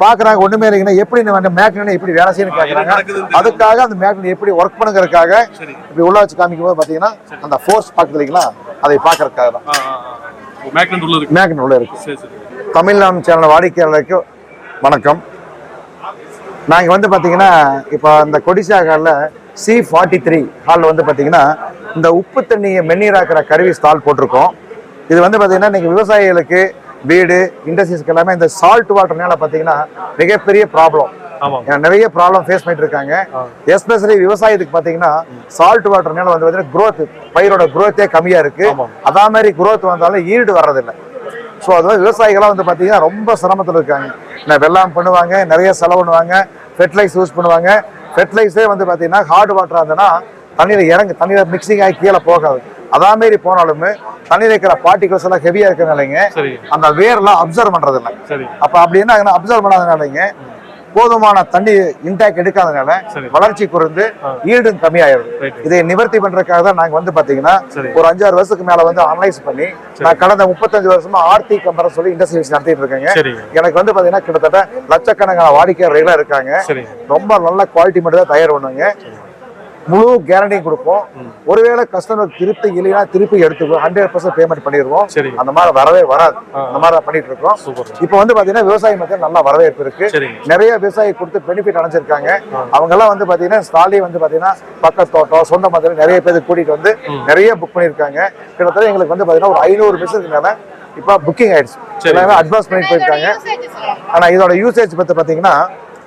பாக்குறாங்க ஒண்ணுமே இல்லைங்கன்னா எப்படி இந்த மேக்னெட் எப்படி வேலை செய்யணும் நடக்குதுன்னு அதுக்காக அந்த மேக்னெட் எப்படி ஒர்க் பண்ணுங்கிறதுக்காக இப்படி உள்ள வச்சு காமிக்கும் போது பாத்தீங்கன்னா அந்த ஃபோர்ஸ் பாக்குது இல்லைங்களா? அதை பாக்குறதுக்காக தான். மேக்னெட் உள்ள இருக்கு. தமிழ்நாடு சேனல் வாடிக்கையாளருக்கு வணக்கம். நாங்கள் வந்து பார்த்தீங்கன்னா இப்போ இந்த கொடிசா ஹாலில் சி ஃபார்ட்டி த்ரீ ஹாலில் வந்து பார்த்தீங்கன்னா இந்த உப்பு தண்ணியை மென்னீராக்கிற கருவி ஸ்டால் போட்டிருக்கோம். இது வந்து பார்த்தீங்கன்னா இன்னைக்கு விவசாயிகளுக்கு வீடு இண்டஸ்ட்ரீஸ்க்கு எல்லாமே இந்த சால்ட் வாட்டர்னால பார்த்தீங்கன்னா மிகப்பெரிய ப்ராப்ளம் நிறைய ப்ராப்ளம் ஃபேஸ் பண்ணிட்டு இருக்காங்க. எஸ்பெஷலி விவசாயத்துக்கு பார்த்தீங்கன்னா சால்ட் வாட்டர்னால வந்து பார்த்தீங்கன்னா growth பயிரோட growth-ஏ கம்மியா இருக்கு. அதே மாதிரி growth வந்தாலும் ஈல்டு வர்றதில்லை. ஸோ அது வந்து விவசாயிகளாம் வந்து பார்த்தீங்கன்னா ரொம்ப சிரமத்தில் இருக்காங்க. நான் வெள்ளாம் பண்ணுவாங்க நிறைய செலவு பண்ணுவாங்க ஃபெர்டிலைஸ் யூஸ் பண்ணுவாங்க. ஃபெர்டிலைஸே வந்து பார்த்தீங்கன்னா ஹார்ட் வாட்டராக இருந்ததுன்னா தண்ணியில் இறங்கு தண்ணியில் மிக்சிங் ஆகி கீழே போகாது. அதே மாதிரி போனாலுமே தண்ணியில் இருக்கிற பார்ட்டிகல்ஸ் எல்லாம் ஹெவியாக இருக்கிறனாலங்க அந்த வேர்லாம் அப்சர்வ் பண்ணுறது இல்லை அப்போ அப்படி என்ன அப்சர்வ் பண்ணாதனாலங்க போதுமான தண்ணி இன்டாக் எடுக்காதனால. வளர்ச்சி குறைந்து. ஈல்டும் கம்மியாயிடும் ரைட் இதை நிவர்த்தி பண்றதுக்காக தான் நாங்க வந்து பாத்தீங்கன்னா ஒரு அஞ்சாறு வருஷத்துக்கு மேல வந்து அனலைஸ் பண்ணி நான் கடந்த முப்பத்தஞ்சு வருஷமா ஆர்த்தி கம்பரை சொல்லி இண்டஸ்ட்ரீஸ் நடத்திட்டு இருக்கேங்க. எனக்கு வந்து பாத்தீங்கன்னா கிட்டத்தட்ட லட்சக்கணக்கான வாடிக்கையாளர்களா இருக்காங்க. ரொம்ப நல்ல குவாலிட்டி மட்டும் தான் தயார் பண்ணுவாங்க. முழு கேரண்டியும் கொடுப்போம். ஒருவேளை கஸ்டமர் திருப்தி இல்லைன்னா திருப்பி எடுத்துக்குவோம் ஹண்ட்ரட் பர்சன்ட் பேமெண்ட் பண்ணிடுவோம். அந்த மாதிரி வரவே வராது. அந்த மாதிரி பண்ணிட்டு இருக்கோம் சூப்பர். இப்போ வந்து பாத்தீங்கன்னா விவசாய மக்கள் நல்ல வரவேற்பு இருக்கு. நிறைய விவசாயி கொடுத்து பெனிஃபிட் அடைஞ்சிருக்காங்க. அவங்க எல்லாம் வந்து பாத்தீங்கன்னா ஸ்டாலே வந்து பாத்தீங்கன்னா பக்கத்து தோட்டம் சொந்த மாதிரி நிறைய பேர் கூட்டிட்டு வந்து. நிறைய புக் பண்ணிருக்காங்க கிட்டத்தட்ட எங்களுக்கு வந்து பாத்தீங்கன்னா ஒரு ஐநூறு பிசினஸ் மேல இப்ப புக்கிங் ஆயிடுச்சு. எல்லாமே அட்வான்ஸ் பண்ணிட்டு போயிருக்காங்க. ஆனா இதோட யூசேஜ் பத்தி பாத்தீங்கன்னா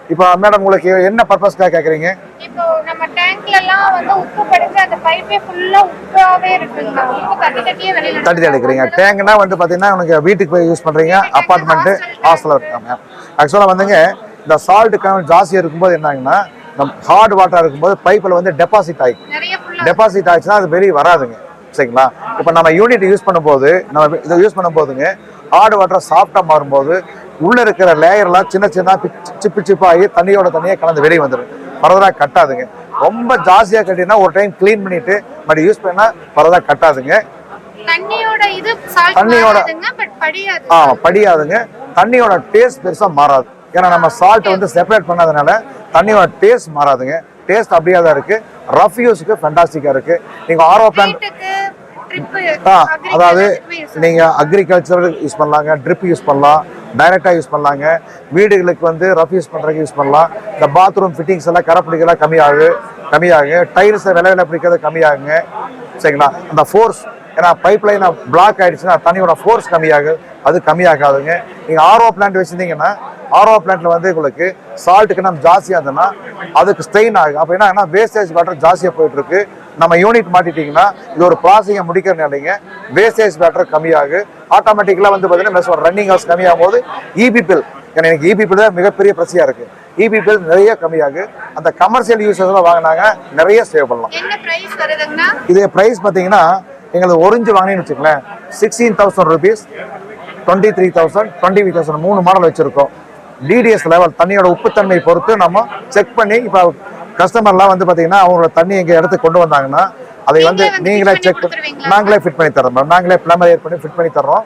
இப்போ மேடம் உங்களுக்கு என்ன பர்பஸ்க்காக கேக்குறீங்க? இப்போ நம்ம டேங்க்ல எல்லாம் வந்து உப்பு படிச்சு அந்த பைப்பே ஃபுல்லா உப்பாவே இருக்குங்க உப்பு தட்டி தட்டியே வெளியில தட்டி எடுக்கிறீங்க டேங்க்னா வந்து பாத்தீங்கன்னா உனக்கு வீட்டுக்கு போய் யூஸ் பண்றீங்க அப்பார்ட்மெண்ட் ஹாஸ்டல் இருக்காங்க ஆக்சுவலா வந்துங்க இந்த சால்ட் கவுண்ட் ஜாஸ்தியா இருக்கும்போது என்னங்கன்னா நம்ம ஹார்ட் வாட்டர் இருக்கும்போது பைப்பில் வந்து டெபாசிட் ஆகிக்கும் ஃபுல்லா டெபாசிட் ஆச்சுன்னா அது வெளியே வராதுங்க. சரிங்களா? இப்போ நம்ம யூனிட் யூஸ் பண்ணும்போது நம்ம இதை யூஸ் பண்ணும்போதுங்க ஹார்ட் வாட்டர் சாஃப்டாக மாறும்போது உள்ள இருக்கிற லேயர்லாம் சின்ன சின்ன சிப்பு சிப்பாகி தண்ணியோட தண்ணியே கலந்து வெளியே வந்துடும் ஃபர்தராக கட்டாதுங்க. ரொம்ப ஜாஸ்தியாக கட்டினா ஒரு டைம் க்ளீன் பண்ணிட்டு மறுபடியும் யூஸ் பண்ணா ஃபர்தராக கட்டாதுங்க. தண்ணியோட ஆ படியாதுங்க. தண்ணியோட டேஸ்ட் பெருசாக மாறாது. ஏன்னா நம்ம சால்ட் வந்து செப்பரேட் பண்ணாதனால தண்ணியோட டேஸ்ட் மாறாதுங்க. டேஸ்ட் அப்படியே தான் இருக்கு. ரஃப் யூஸுக்கு ஃபென்டாஸ்டிக்காக இருக்கு. நீங்கள் ஆர்ஓ பிளான் வீட்டுக்கு ட்ரிப் ஆ அதாவது நீங்க அக்ரிகல்ச்சர் யூஸ் பண்ணலாங்க ட்ரிப் யூஸ் பண்ணலாம். டைரெக்டாக யூஸ் பண்ணலாங்க. வீடுகளுக்கு வந்து ரஃப் யூஸ் பண்ணுறதுக்கு யூஸ் பண்ணலாம். இந்த பாத்ரூம் ஃபிட்டிங்ஸ் எல்லாம் கரை கம்மியாகும் கம்மியாகு கம்மியாகுங்க. டைல்ஸ் வில பிடிக்கிறது கம்மியாகுங்க. சரிங்களா? அந்த ஃபோர்ஸ் ஏன்னா பைப் லைன் பிளாக் ஆயிடுச்சுன்னா தண்ணியோட ஃபோர்ஸ் கம்மியாகு அது கம்மியாகாதுங்க. நீங்க ஆர்ஓ பிளான்ட் வச்சிருந்தீங்கன்னா ஆர்ஓ பிளான்ட்ல வந்து உங்களுக்கு சால்ட்டுக்கு நம்ம ஜாஸ்தியாக இருந்ததுன்னா அதுக்கு ஸ்ட்ரெயின் ஆகும் அப்போ என்ன வேஸ்டேஜ் வாட்டர் ஜாஸ்தியாக போயிட்டு இருக்கு நம்ம யூனிட் மாட்டிட்டீங்கன்னா இது ஒரு ப்ராசஸிங்கை முடிக்கிறனாலைங்க வேஸ்டேஜ் வாட்டர் கம்மியாகு. ஆட்டோமேட்டிக்கலாக வந்து பார்த்தீங்கன்னா ரன்னிங் ஹவர்ஸ் கம்மியாகும் போது இபி பில் ஏன்னா எனக்கு இபி பில் தான் மிகப்பெரிய பிரச்சனையாக இருக்கு. இபி பில் நிறைய கம்மியாகு. அந்த கமர்ஷியல் யூசர்ஸ் எல்லாம் வாங்கினாங்க நிறைய சேவ் பண்ணலாம். இதே ப்ரைஸ் பார்த்தீங்கன்னா எங்களுக்கு ஒரிஞ்சு வாங்கினேன்னு வச்சுக்கலேன் sixteen thousand rupees twenty three thousand twenty five thousand மூணு மாடல் வச்சுருக்கோம் டிடிஎஸ் லெவல் தண்ணியோட உப்புத்தன்மை பொறுத்து நம்ம செக் பண்ணி இப்போ கஸ்டமர்லாம் வந்து பார்த்தீங்கன்னா அவங்களோட தண்ணி எங்கள் இடத்துக்கு கொண்டு வந்தாங்கன்னா அதை வந்து நீங்களே செக்? நாங்களே ஃபிட் பண்ணி தரோம் மேம் நாங்களே பிளம்பர் ஏட் பண்ணி ஃபிட் பண்ணி தர்றோம்.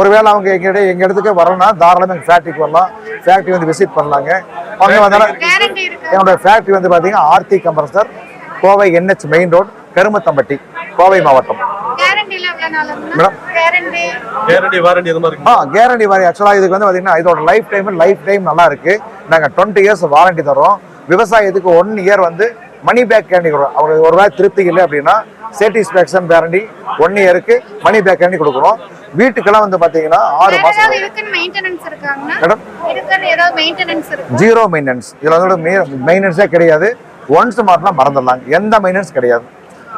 ஒருவேளை அவங்க எங்க எங்கள் இடத்துக்கு வரணும்னா தாராளமாக எங்கள் ஃபேக்ட்ரிக்கு வரலாம். ஃபேக்ட்ரி வந்து விசிட் பண்ணலாங்க. அவங்க வந்தாலும் என்னோட ஃபேக்ட்ரி வந்து பார்த்தீங்கன்னா Aarthi compressor Kovai NH main road Karumathampatti Kovai மாவட்டம். மேடம். கேரண்டி. வாரண்டி மாதிரி ஆ கேரண்டி ஆக்சுவலாக இதுக்கு வந்து பார்த்தீங்கன்னா இதோட லைஃப் டைம் லைஃப் டைம் நல்லா இருக்கு. நாங்கள் டுவெண்ட்டி இயர்ஸ் வாரண்டி தரோம் விவசாயத்துக்கு ஒன் இயர் வந்து மணி பேக் கேரண்டி கொடுக்குறோம். அவங்க ஒரு வேளை திருப்தி இல்லை அப்படின்னா சேட்டிஸ்ஃபேக்ஷன் கேரண்டி ஒன் இயருக்கு மணி பேக் கேரண்டி கொடுக்குறோம். வீட்டுக்கெல்லாம் வந்து பார்த்தீங்கன்னா ஆறு இருக்காங்கன்னா மேடம். இதுக்குன்னு ஏதாவது மெயின்டெனன்ஸ் இருக்கு? ஜீரோ மெயின்டெனன்ஸ் இதில் வந்து மெயின்டெனன்ஸே கிடையாது. ஒன்ஸ் மாட்டினா மறந்துடலாம். எந்த மெயின்டெனன்ஸ் கிடையாது.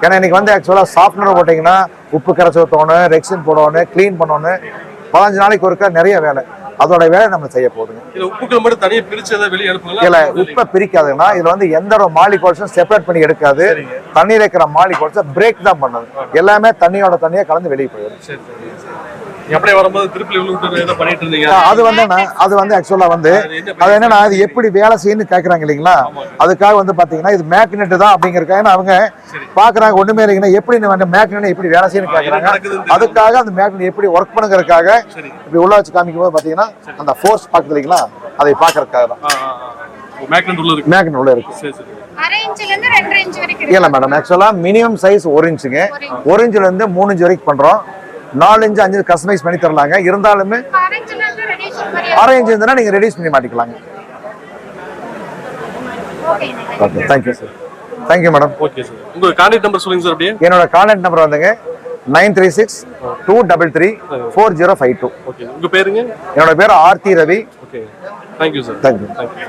ஏன்னா இன்னைக்கு வந்து ஆக்சுவலாக சாஃப்ட்வேர் போட்டிங்கன்னா உப்பு கரைச்சி ஊற்றணும் ரெக்ஸின் போடணும் க்ளீன் பண்ணணும் பதினஞ்சு நாளைக்கு ஒருக்கா நிறைய வேலை. அதோட வேலை நம்ம செய்ய போகுதுங்க. உப்புக்கள் மட்டும் தனியா பிரிச்சு வெளியே இதுல உப்பை பிரிக்காதுன்னா இதுல வந்து எந்த ஒரு மாலிகோல்ஸும் செப்பரேட் பண்ணி எடுக்காது. தண்ணியில் இருக்கிற மாலிகோல்ஸை பிரேக் தான் பண்ணுது. எல்லாமே தண்ணியோட தண்ணியை கலந்து வெளியே போயிடும். அப்படியே வரும்போது திருப்பி பண்ணிட்டு இருந்தீங்க? அது வந்து என்ன அது வந்து ஆக்சுவலா வந்து அது என்ன அது என்னன்னா அது எப்படி வேலை செய்யணும்னு கேக்குறாங்க இல்லைங்களா. அதுக்காக வந்து பாத்தீங்கன்னா இது மேக்னெட் தான் அப்படிங்கறக்காக ஏன்னா அவங்க. பாக்குறாங்க ஒண்ணுமே இல்லைங்கன்னா எப்படி இந்த மேக்னெட் எப்படி வேலை செய்யணும்னு நடக்குதுன்னு அதுக்காக அந்த மேக்னெட் எப்படி ஒர்க் பண்ணுங்கறதுக்காக இப்படி உள்ள வச்சு காமிக்கும் போது பாத்தீங்கன்னா அந்த ஃபோர்ஸ் பாக்குது இல்லைங்களா? அதை பார்க்கறதுக்காக தான். மேக்னெட் உள்ள இருக்கு. மேக்னெட் உள்ள இருக்கு. சரி இல்ல மேடம் ஆக்சுவலா மினிமம் சைஸ் ஒரு இன்ச்சுங்க ஒரு இன்ச்சுல இருந்து மூணு இன்ச் வரைக்கும் பண்றோம். நாலு இன்ச் அஞ்சு கஸ்டமைஸ் பண்ணி தரலாங்க. இருந்தாலுமே அரை இன்ச்ல இருந்து ரெடியூஸ் மாதிரி அரை இன்ச் இருந்தா நீங்க ரெடியூஸ் பண்ணி மாட்டிக்கலாங்க. Okay thank you sir thank you madam okay sir உங்க கான்டாக்ட் நம்பர் சொல்லுங்க சார் அப்படியே. என்னோட கான்டாக்ட் நம்பர் வந்துங்க nine three six two double three four zero five two okay உங்க பேருங்க? என்னோட பேர் Aarthi Ravi. Okay thank you sir thank you thank you